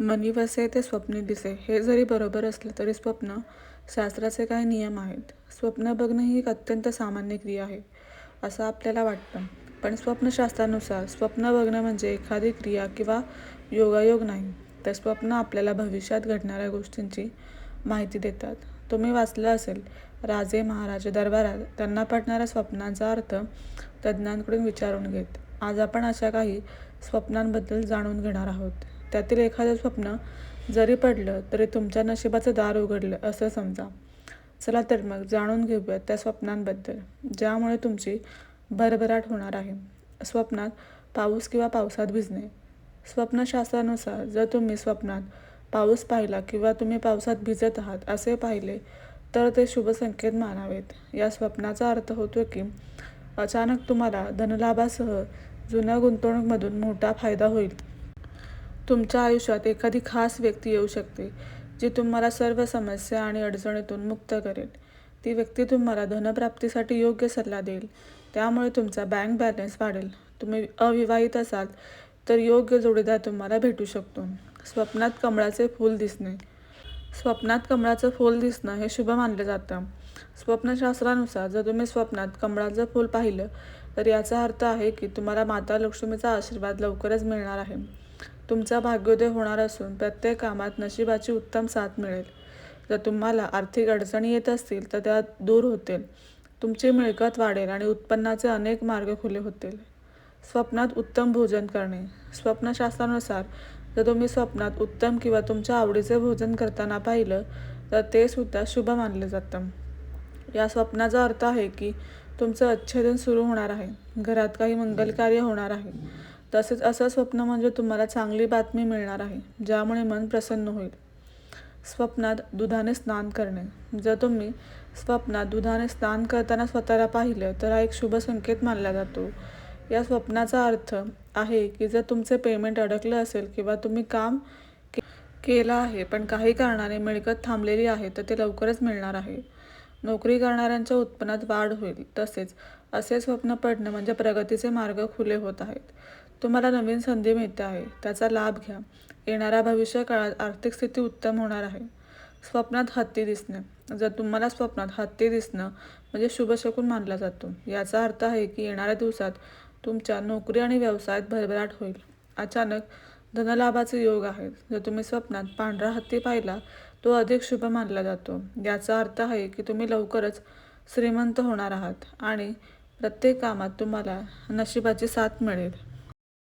मनी वसे ते स्वप्ने दिसे. हे जरी बरोबर असलं तरी स्वप्न शास्त्राचे काही नियम आहेत? स्वप्न बघणं ही एक अत्यंत सामान्य क्रिया आहे असं आपल्याला वाटतं. पण स्वप्नशास्त्रानुसार स्वप्न बघणं म्हणजे एखादी क्रिया किंवा योगायोग नाही तर स्वप्न आपल्याला भविष्यात घडणाऱ्या गोष्टींची माहिती देतात. तुम्ही वाचलं असेल राजे महाराजे दरबारात त्यांना पडणाऱ्या स्वप्नांचा अर्थ तज्ज्ञांकडून विचारून घेत. आज आपण अशा काही स्वप्नांबद्दल जाणून घेणार आहोत. त्यातील एखादं स्वप्न जरी पडलं तरी तुमच्या नशिबाचं दार उघडलं असं समजा. चला तर मग जाणून घेऊयात त्या स्वप्नांबद्दल ज्यामुळे तुमची भरभराट होणार आहे. स्वप्नात पाऊस किंवा पावसात भिजणे. स्वप्नशास्त्रानुसार जर तुम्ही स्वप्नात पाऊस पाहिला किंवा तुम्ही पावसात भिजत आहात असे पाहिले तर ते शुभ संकेत मानावेत. या स्वप्नाचा अर्थ होतो की अचानक तुम्हाला धनलाभासह जुन्या गुंतवणूकमधून मोठा फायदा होईल. तुमच्या आयुष्यात एखादी खास व्यक्ती येऊ शकते जी तुम्हाला सर्व समस्या आणि अडचणीतून मुक्त करेल. ती व्यक्ती तुम्हाला धनप्राप्तीसाठी योग्य सल्ला देईल. त्यामुळे तुमचा बँक बॅलन्स वाढेल. तुम्ही अविवाहित असाल तर योग्य जोडीदार तुम्हाला भेटू शकतो. स्वप्नात कमळाचे फूल दिसणे. स्वप्नात कमळाचं फूल दिसणं हे शुभ मानलं जातं. स्वप्नशास्त्रानुसार जर तुम्ही स्वप्नात कमळाचं फूल पाहिलं तर याचा अर्थ आहे की तुम्हाला माता लक्ष्मीचा आशीर्वाद लवकरच मिळणार आहे. तुमचा भाग्योदय होणार असून प्रत्येक कामात नशिबाची उत्तम साथ मिळेल. जर तुम्हाला आर्थिक अडचणी येत असतील तर त्या दूर होतील. तुमची मिळकत वाढेल आणि उत्पन्नाचे अनेक मार्ग खुले होतील. स्वप्नात उत्तम भोजन करणे. स्वप्नशास्त्रानुसार जर तुम्ही स्वप्नात उत्तम किंवा तुमच्या आवडीचे भोजन करताना पाहिलं तर ते सुद्धा शुभ मानले जातं. या स्वप्नाचा अर्थ आहे की तुमचं अच्छेदन सुरू होणार आहे. घरात काही मंगलकार्य होणार आहे. तसेच असं स्वप्न म्हणजे तुम्हाला चांगली बातमी मिळणार आहे ज्यामुळे मन प्रसन्न होईल. स्वप्नात दुधाने स्नान करणे. जर तुम्ही स्वप्नात दुधाने स्नान करताना स्वतःला पाहिलं तर हा एक शुभ संकेत मानला जातो. या स्वप्नाचा अर्थ आहे की जर तुमचे पेमेंट अडकलं असेल किंवा तुम्ही काम के केलं आहे पण काही कारणाने मिळकत थांबलेली आहे तर ते लवकरच मिळणार आहे. नोकरी करणाऱ्यांच्या उत्पन्नात वाढ होईल. तसेच असे स्वप्न पडणं म्हणजे प्रगतीचे मार्ग खुले होत आहेत. तुम्हाला नवीन संधी मिळते आहे. त्याचा लाभ घ्या. येणाऱ्या भविष्य काळात आर्थिक स्थिती उत्तम होणार आहे. स्वप्नात हत्ती दिसणे. जर तुम्हाला स्वप्नात हत्ती दिसणं म्हणजे शुभशकून मानला जातो. याचा अर्थ आहे की येणाऱ्या दिवसात तुमच्या नोकरी आणि व्यवसायात भरभराट होईल. अचानक धनलाभाचे योग आहेत. जर तुम्ही स्वप्नात पांढरा हत्ती पाहिला तो अधिक शुभ मानला जातो. याचा अर्थ आहे की तुम्ही लवकरच श्रीमंत होणार आहात आणि प्रत्येक कामात तुम्हाला नशिबाची साथ मिळेल.